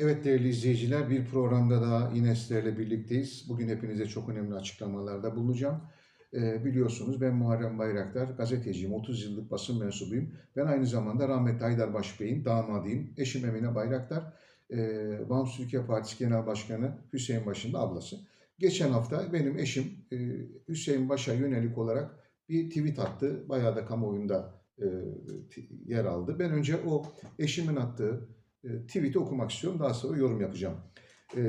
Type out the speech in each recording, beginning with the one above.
Evet değerli izleyiciler bir programda daha yine sizlerle birlikteyiz. Bugün hepinize çok önemli açıklamalarda bulunacağım. Ee, biliyorsunuz ben Muharrem Bayraktar, gazeteciyim, 30 yıllık basın mensubuyum. Ben aynı zamanda rahmetli Haydarbaş Bey'in damadıyım. Eşim Emine Bayraktar, e, Bağımsız Türkiye Partisi Genel Başkanı Hüseyin Baş'ın da ablası. Geçen hafta benim eşim e, Hüseyin Baş'a yönelik olarak bir tweet attı. Bayağı da kamuoyunda e, yer aldı. Ben önce o eşimin attığı e, tweet'i okumak istiyorum. Daha sonra yorum yapacağım. E,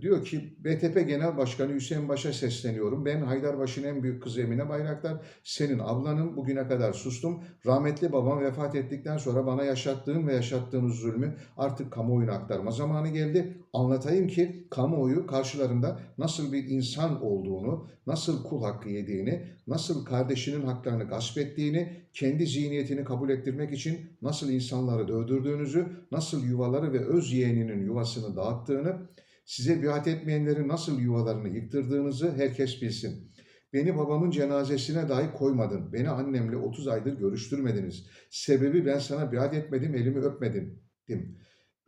diyor ki BTP Genel Başkanı Hüseyin Baş'a sesleniyorum. Ben Haydarbaş'ın en büyük kızı Emine Bayraktar. Senin ablanın bugüne kadar sustum. Rahmetli babam vefat ettikten sonra bana yaşattığın ve yaşattığınız zulmü artık kamuoyuna aktarma zamanı geldi. Anlatayım ki kamuoyu karşılarında nasıl bir insan olduğunu, nasıl kul hakkı yediğini, nasıl kardeşinin haklarını gasp ettiğini, kendi zihniyetini kabul ettirmek için nasıl insanları dövdürdüğünüzü, nasıl yuvaları ve öz yeğeninin yuvasını dağıttığını, size biat etmeyenlerin nasıl yuvalarını yıktırdığınızı herkes bilsin. Beni babamın cenazesine dahi koymadın. Beni annemle 30 aydır görüştürmediniz. Sebebi ben sana biat etmedim, elimi öpmedim. Dim.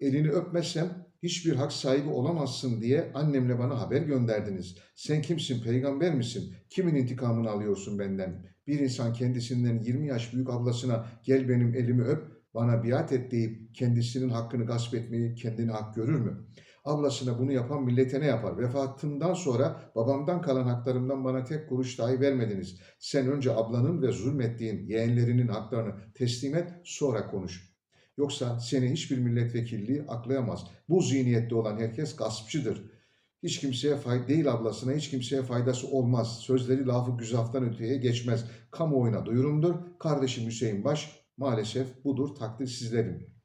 Elini öpmezsem hiçbir hak sahibi olamazsın diye annemle bana haber gönderdiniz. Sen kimsin, peygamber misin? Kimin intikamını alıyorsun benden? Bir insan kendisinden 20 yaş büyük ablasına gel benim elimi öp, bana biat et deyip kendisinin hakkını gasp etmeyi kendine hak görür mü? Ablasına bunu yapan millete ne yapar? Vefatından sonra babamdan kalan haklarımdan bana tek kuruş dahi vermediniz. Sen önce ablanın ve zulmettiğin yeğenlerinin haklarını teslim et, sonra konuş. Yoksa seni hiçbir milletvekilliği aklayamaz. Bu zihniyette olan herkes gaspçıdır. Hiç kimseye fay değil ablasına hiç kimseye faydası olmaz. Sözleri lafı güzaftan öteye geçmez. Kamuoyuna duyurumdur. Kardeşim Hüseyin Baş maalesef budur takdir sizlerin.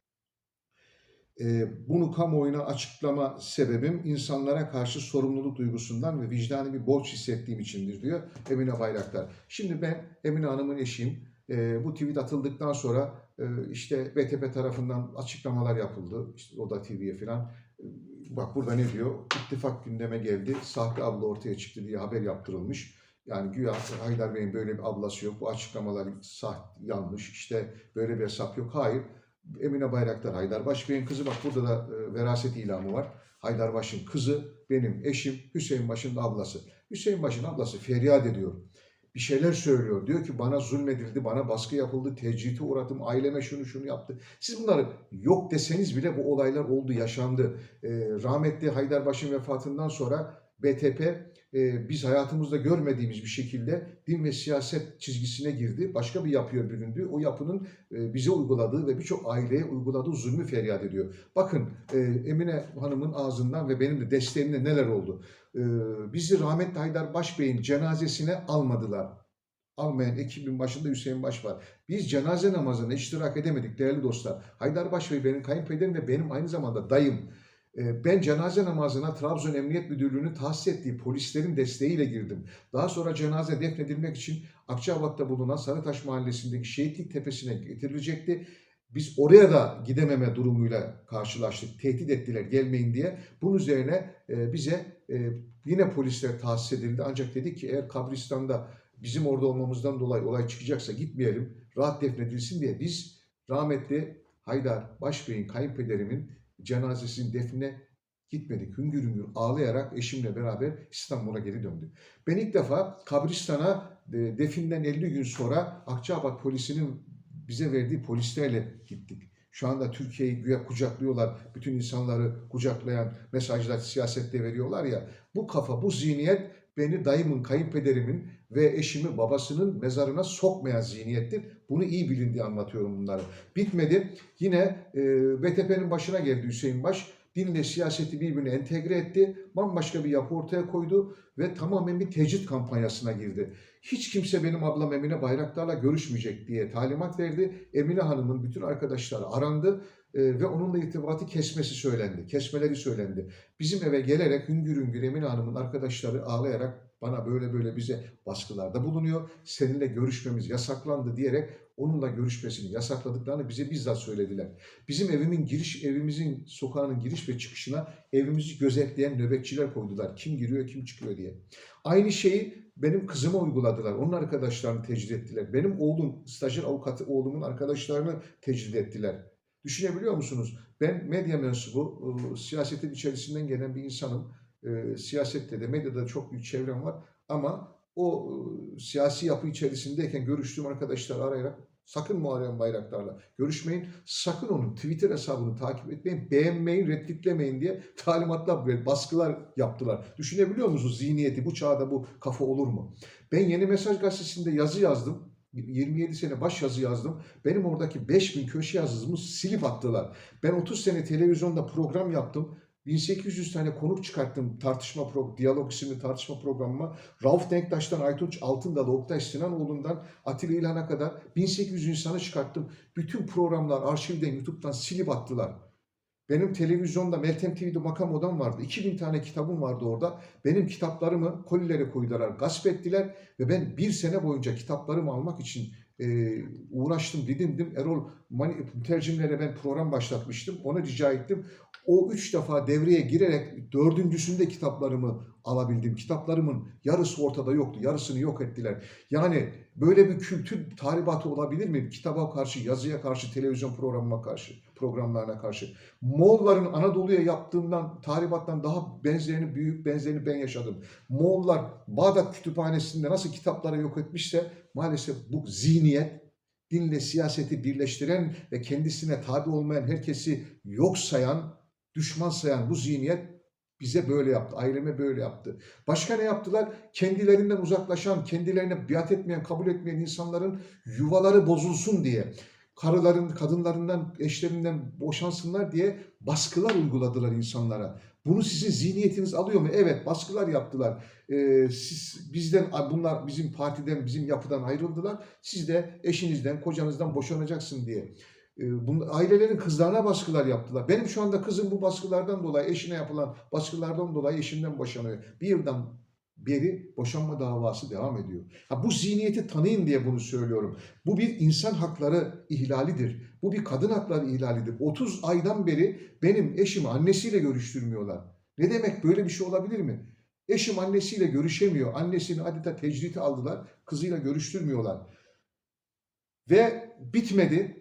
Ee, bunu kamuoyuna açıklama sebebim insanlara karşı sorumluluk duygusundan ve vicdani bir borç hissettiğim içindir diyor Emine Bayraktar. Şimdi ben Emine Hanım'ın eşiyim. Ee, bu tweet atıldıktan sonra e, işte BTP tarafından açıklamalar yapıldı. İşte Oda TV'ye falan. Ee, Bak burada ne diyor? İttifak gündeme geldi. Sahte abla ortaya çıktı diye haber yaptırılmış. Yani güya Haydar Bey'in böyle bir ablası yok. Bu açıklamalar sahte, yanlış. İşte böyle bir hesap yok. Hayır. Emine Bayraktar Haydarbaş Bey'in kızı. Bak burada da e, veraset ilamı var. Haydarbaş'ın kızı, benim eşim, Hüseyin Baş'ın ablası. Hüseyin Baş'ın ablası feryat ediyor. Bir şeyler söylüyor. Diyor ki bana zulmedildi, bana baskı yapıldı, tecrite uğradım, aileme şunu şunu yaptı. Siz bunları yok deseniz bile bu olaylar oldu, yaşandı. E, rahmetli Haydarbaş'ın vefatından sonra BTP e, biz hayatımızda görmediğimiz bir şekilde din ve siyaset çizgisine girdi. Başka bir yapıya büründü. O yapının e, bize uyguladığı ve birçok aileye uyguladığı zulmü feryat ediyor. Bakın e, Emine Hanım'ın ağzından ve benim de desteğimle neler oldu. E, bizi rahmetli Haydar Baş Bey'in cenazesine almadılar. Almayan ekibin başında Hüseyin Baş var. Biz cenaze namazına iştirak edemedik değerli dostlar. Haydar Baş benim kayınpederim ve benim aynı zamanda dayım. E, Ben cenaze namazına Trabzon Emniyet Müdürlüğü'nün tahsis ettiği polislerin desteğiyle girdim. Daha sonra cenaze defnedilmek için Akçabat'ta bulunan Sarıtaş Mahallesi'ndeki Şehitlik Tepesi'ne getirilecekti. Biz oraya da gidememe durumuyla karşılaştık. Tehdit ettiler gelmeyin diye. Bunun üzerine e, bize e, yine polisler tahsis edildi. Ancak dedik ki eğer kabristanda bizim orada olmamızdan dolayı olay çıkacaksa gitmeyelim. Rahat defnedilsin diye biz rahmetli Haydar Başbey'in kayınpederimin cenazesinin defnine gitmedik. Hüngür hüngür ağlayarak eşimle beraber İstanbul'a geri döndü. Ben ilk defa kabristana e, definden 50 gün sonra Akçabat polisinin bize verdiği polislerle gittik. Şu anda Türkiye'yi güya kucaklıyorlar. Bütün insanları kucaklayan mesajlar siyasette veriyorlar ya. Bu kafa, bu zihniyet beni dayımın, kayınpederimin ve eşimi babasının mezarına sokmayan zihniyettir. Bunu iyi bilin diye anlatıyorum bunları. Bitmedi. Yine e, BTP'nin başına geldi Hüseyin Baş. Dinle siyaseti birbirine entegre etti. Bambaşka bir yapı ortaya koydu ve tamamen bir tecrit kampanyasına girdi. Hiç kimse benim ablam Emine Bayraktar'la görüşmeyecek diye talimat verdi. Emine Hanım'ın bütün arkadaşları arandı e, ve onunla irtibatı kesmesi söylendi. Kesmeleri söylendi. Bizim eve gelerek hüngür hüngür Emine Hanım'ın arkadaşları ağlayarak bana böyle böyle bize baskılarda bulunuyor. Seninle görüşmemiz yasaklandı diyerek onunla görüşmesini yasakladıklarını bize bizzat söylediler. Bizim evimin giriş, evimizin sokağının giriş ve çıkışına evimizi gözetleyen nöbetçiler koydular. Kim giriyor, kim çıkıyor diye. Aynı şeyi benim kızıma uyguladılar. Onun arkadaşlarını tecrid ettiler. Benim oğlum, stajyer avukatı oğlumun arkadaşlarını tecrid ettiler. Düşünebiliyor musunuz? Ben medya mensubu, e, siyasetin içerisinden gelen bir insanım. E, siyasette de medyada çok büyük çevrem var ama o e, siyasi yapı içerisindeyken görüştüğüm arkadaşları arayarak sakın Muharrem Bayraktar'la görüşmeyin. Sakın onun Twitter hesabını takip etmeyin. Beğenmeyin, retweetlemeyin diye talimatlar, böyle baskılar yaptılar. Düşünebiliyor musunuz zihniyeti? Bu çağda bu kafa olur mu? Ben Yeni Mesaj Gazetesi'nde yazı yazdım. 27 sene baş yazı yazdım. Benim oradaki 5000 köşe yazımı silip attılar. Ben 30 sene televizyonda program yaptım. 1800 tane konuk çıkarttım tartışma pro, diyalog isimli tartışma programıma. Rauf Denktaş'tan Aytunç Altındal'a, Oktay Sinanoğlu'ndan Atilla İlhan'a kadar 1800 insanı çıkarttım. Bütün programlar arşivden, YouTube'dan silip attılar. Benim televizyonda Meltem TV'de makam odam vardı. 2000 tane kitabım vardı orada. Benim kitaplarımı kolilere koydular, gasp ettiler ve ben bir sene boyunca kitaplarımı almak için e, uğraştım, didindim. Erol Mani, tercümlere ben program başlatmıştım. Ona rica ettim. O üç defa devreye girerek dördüncüsünde kitaplarımı alabildim. Kitaplarımın yarısı ortada yoktu. Yarısını yok ettiler. Yani böyle bir kültür tahribatı olabilir mi? Kitaba karşı, yazıya karşı, televizyon programına karşı, programlarına karşı. Moğolların Anadolu'ya yaptığından, tahribattan daha benzerini, büyük benzerini ben yaşadım. Moğollar Bağdat Kütüphanesi'nde nasıl kitapları yok etmişse maalesef bu zihniyet dinle siyaseti birleştiren ve kendisine tabi olmayan herkesi yok sayan, düşman sayan bu zihniyet bize böyle yaptı, aileme böyle yaptı. Başka ne yaptılar? Kendilerinden uzaklaşan, kendilerine biat etmeyen, kabul etmeyen insanların yuvaları bozulsun diye, karıların, kadınlarından, eşlerinden boşansınlar diye baskılar uyguladılar insanlara. Bunu sizin zihniyetiniz alıyor mu? Evet, baskılar yaptılar. Ee, siz bizden, bunlar bizim partiden, bizim yapıdan ayrıldılar. Siz de eşinizden, kocanızdan boşanacaksın diye. Ee, Bunun, ailelerin kızlarına baskılar yaptılar. Benim şu anda kızım bu baskılardan dolayı, eşine yapılan baskılardan dolayı eşinden boşanıyor. Bir yıldan beri boşanma davası devam ediyor. Ha, bu zihniyeti tanıyın diye bunu söylüyorum. Bu bir insan hakları ihlalidir. Bu bir kadın hakları ihlalidir. 30 aydan beri benim eşimi annesiyle görüştürmüyorlar. Ne demek böyle bir şey olabilir mi? Eşim annesiyle görüşemiyor. Annesini adeta tecriti aldılar. Kızıyla görüştürmüyorlar. Ve bitmedi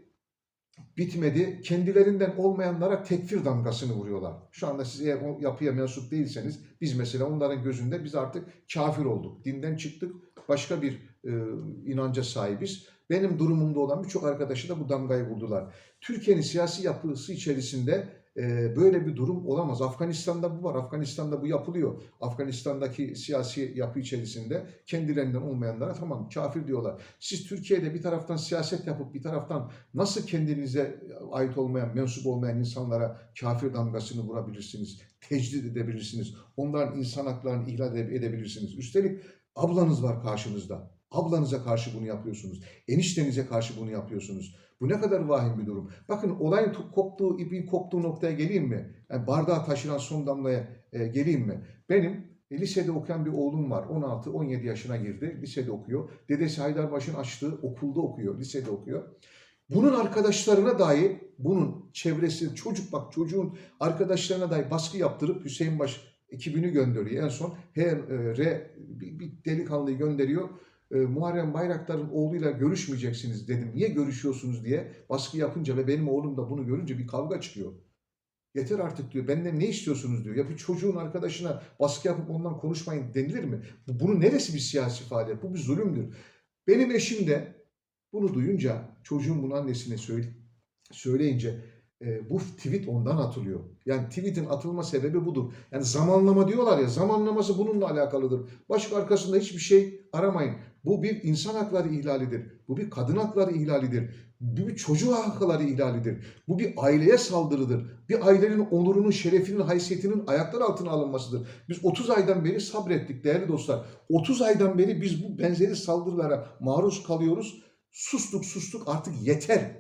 bitmedi. Kendilerinden olmayanlara tekfir damgasını vuruyorlar. Şu anda siz eğer o yapıya mensup değilseniz biz mesela onların gözünde biz artık kafir olduk. Dinden çıktık. Başka bir e, inanca sahibiz. Benim durumumda olan birçok arkadaşı da bu damgayı vurdular. Türkiye'nin siyasi yapısı içerisinde e, böyle bir durum olamaz. Afganistan'da bu var. Afganistan'da bu yapılıyor. Afganistan'daki siyasi yapı içerisinde kendilerinden olmayanlara tamam kafir diyorlar. Siz Türkiye'de bir taraftan siyaset yapıp bir taraftan nasıl kendinize ait olmayan, mensup olmayan insanlara kafir damgasını vurabilirsiniz? Tecdit edebilirsiniz. Onların insan haklarını ihlal edebilirsiniz. Üstelik ablanız var karşınızda. Ablanıza karşı bunu yapıyorsunuz. Eniştenize karşı bunu yapıyorsunuz. Bu ne kadar vahim bir durum. Bakın olayın koptuğu, ipin koptuğu noktaya geleyim mi? Yani bardağı taşıran son damlaya e, geleyim mi? Benim e, lisede okuyan bir oğlum var. 16-17 yaşına girdi. Lisede okuyor. Dedesi Haydarbaş'ın açtığı okulda okuyor. Lisede okuyor. Bunun arkadaşlarına dahi, bunun çevresi, çocuk bak çocuğun arkadaşlarına dahi baskı yaptırıp Hüseyin Baş ekibini gönderiyor. En son H, R bir, bir delikanlıyı gönderiyor e, Muharrem Bayraktar'ın oğluyla görüşmeyeceksiniz dedim. Niye görüşüyorsunuz diye baskı yapınca ve benim oğlum da bunu görünce bir kavga çıkıyor. Yeter artık diyor. Benden ne istiyorsunuz diyor. Ya bir çocuğun arkadaşına baskı yapıp ondan konuşmayın denilir mi? Bu- Bunun neresi bir siyasi faaliyet? Bu bir zulümdür. Benim eşim de bunu duyunca çocuğun bunu annesine söyle, söyleyince e, bu tweet ondan atılıyor. Yani tweetin atılma sebebi budur. Yani zamanlama diyorlar ya zamanlaması bununla alakalıdır. Başka arkasında hiçbir şey aramayın. Bu bir insan hakları ihlalidir. Bu bir kadın hakları ihlalidir. Bu bir çocuğu hakları ihlalidir. Bu bir aileye saldırıdır. Bir ailenin onurunun, şerefinin, haysiyetinin ayaklar altına alınmasıdır. Biz 30 aydan beri sabrettik değerli dostlar. 30 aydan beri biz bu benzeri saldırılara maruz kalıyoruz. Sustuk sustuk artık yeter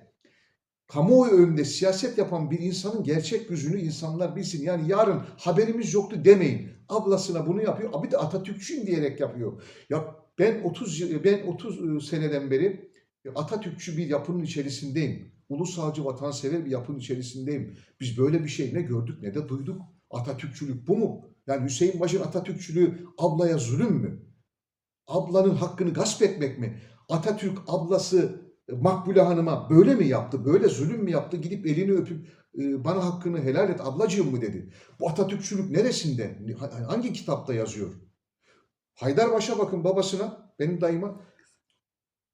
kamuoyu önünde siyaset yapan bir insanın gerçek yüzünü insanlar bilsin. Yani yarın haberimiz yoktu demeyin. Ablasına bunu yapıyor. Abi de Atatürkçüyüm diyerek yapıyor. Ya ben 30 yıl- ben 30 seneden beri Atatürkçü bir yapının içerisindeyim. Ulusalcı vatansever bir yapının içerisindeyim. Biz böyle bir şey ne gördük ne de duyduk. Atatürkçülük bu mu? Yani Hüseyin Baş'ın Atatürkçülüğü ablaya zulüm mü? Ablanın hakkını gasp etmek mi? Atatürk ablası Makbule Hanım'a böyle mi yaptı, böyle zulüm mü yaptı, gidip elini öpüp e, bana hakkını helal et ablacığım mı dedi. Bu Atatürkçülük neresinde, Ha- hangi kitapta yazıyor? Haydarpaşa bakın babasına, benim dayıma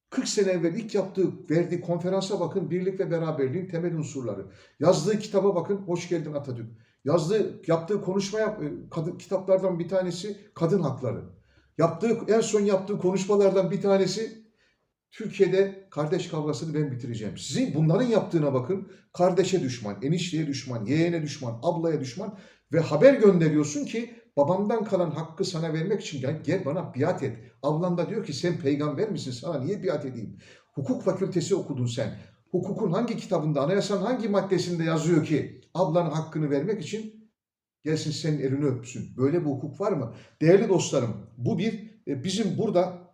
40 sene evvel ilk yaptığı, verdiği konferansa bakın birlik ve beraberliğin temel unsurları. Yazdığı kitaba bakın, hoş geldin Atatürk. Yazdığı, yaptığı konuşmaya, e, kadın, kitaplardan bir tanesi kadın hakları. Yaptığı, en son yaptığı konuşmalardan bir tanesi Türkiye'de kardeş kavgasını ben bitireceğim. Sizin bunların yaptığına bakın. Kardeşe düşman, enişteye düşman, yeğene düşman, ablaya düşman ve haber gönderiyorsun ki babamdan kalan hakkı sana vermek için gel, gel bana biat et. Ablan da diyor ki sen peygamber misin sana niye biat edeyim? Hukuk fakültesi okudun sen. Hukukun hangi kitabında, anayasanın hangi maddesinde yazıyor ki ablanın hakkını vermek için gelsin senin elini öpsün. Böyle bir hukuk var mı? Değerli dostlarım bu bir e, bizim burada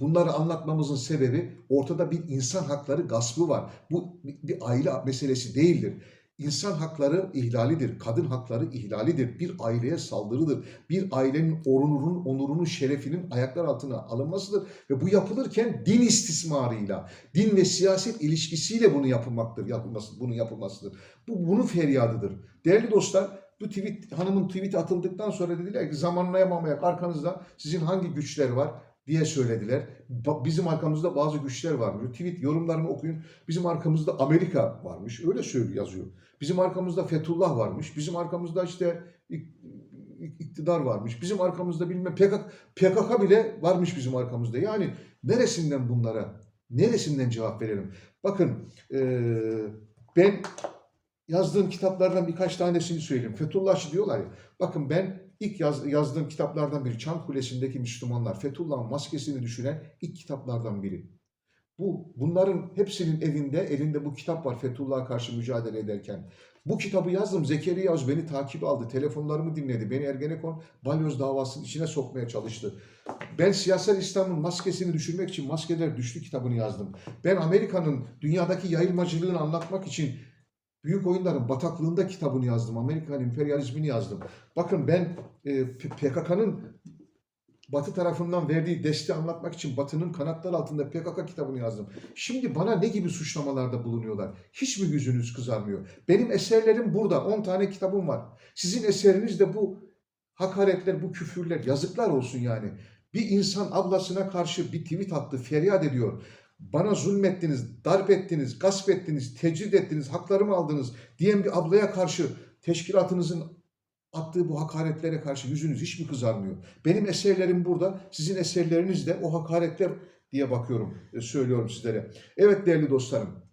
Bunları anlatmamızın sebebi ortada bir insan hakları gaspı var. Bu bir aile meselesi değildir. İnsan hakları ihlalidir, kadın hakları ihlalidir, bir aileye saldırıdır. Bir ailenin onurunun, onurunun, şerefinin ayaklar altına alınmasıdır. Ve bu yapılırken din istismarıyla, din ve siyaset ilişkisiyle bunu yapılmaktır, yapılması, bunun yapılmasıdır. Bu bunun feryadıdır. Değerli dostlar, bu tweet, hanımın tweet atıldıktan sonra dediler ki zamanlayamamaya arkanızda sizin hangi güçler var? Diye söylediler. Bizim arkamızda bazı güçler varmış. Tweet yorumlarını okuyun. Bizim arkamızda Amerika varmış. Öyle söylüyor yazıyor. Bizim arkamızda Fethullah varmış. Bizim arkamızda işte ik- ik- iktidar varmış. Bizim arkamızda bilmem PKK, PKK bile varmış bizim arkamızda. Yani neresinden bunlara, neresinden cevap verelim? Bakın eee, ben yazdığım kitaplardan birkaç tanesini söyleyeyim. Fethullahçı diyorlar ya. Bakın ben ilk yaz- yazdığım kitaplardan biri Çan Kulesi'ndeki Müslümanlar. Fethullah'ın maskesini düşüren ilk kitaplardan biri. Bu bunların hepsinin evinde elinde bu kitap var Fethullah'a karşı mücadele ederken. Bu kitabı yazdım. Zekeriya Yavuz beni takip aldı. Telefonlarımı dinledi. Beni Ergenekon balyoz davasının içine sokmaya çalıştı. Ben siyasal İslam'ın maskesini düşürmek için Maskeler Düştü kitabını yazdım. Ben Amerika'nın dünyadaki yayılmacılığını anlatmak için Büyük Oyunların Bataklığında kitabını yazdım. Amerikan emperyalizmini yazdım. Bakın ben e, PKK'nın Batı tarafından verdiği desteği anlatmak için Batı'nın kanatları altında PKK kitabını yazdım. Şimdi bana ne gibi suçlamalarda bulunuyorlar? Hiç mi yüzünüz kızarmıyor? Benim eserlerim burada. 10 tane kitabım var. Sizin eseriniz de bu hakaretler, bu küfürler, yazıklar olsun yani. Bir insan ablasına karşı bir tweet attı, feryat ediyor. Bana zulmettiniz, darp ettiniz, gasp ettiniz, tecrit ettiniz, haklarımı aldınız diyen bir ablaya karşı teşkilatınızın attığı bu hakaretlere karşı yüzünüz hiç mi kızarmıyor? Benim eserlerim burada, sizin eserleriniz de o hakaretler diye bakıyorum, e, söylüyorum sizlere. Evet değerli dostlarım,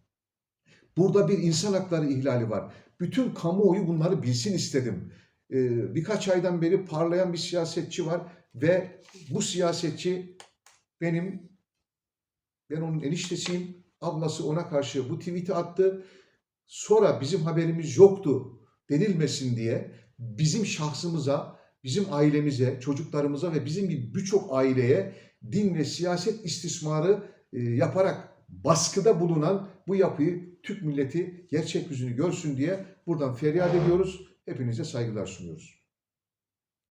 burada bir insan hakları ihlali var. Bütün kamuoyu bunları bilsin istedim. E, Birkaç aydan beri parlayan bir siyasetçi var ve bu siyasetçi benim, ben onun eniştesiyim. Ablası ona karşı bu tweet'i attı. Sonra bizim haberimiz yoktu denilmesin diye bizim şahsımıza, bizim ailemize, çocuklarımıza ve bizim gibi birçok aileye din ve siyaset istismarı e, yaparak baskıda bulunan bu yapıyı Türk milleti gerçek yüzünü görsün diye buradan feryat ediyoruz. Hepinize saygılar sunuyoruz.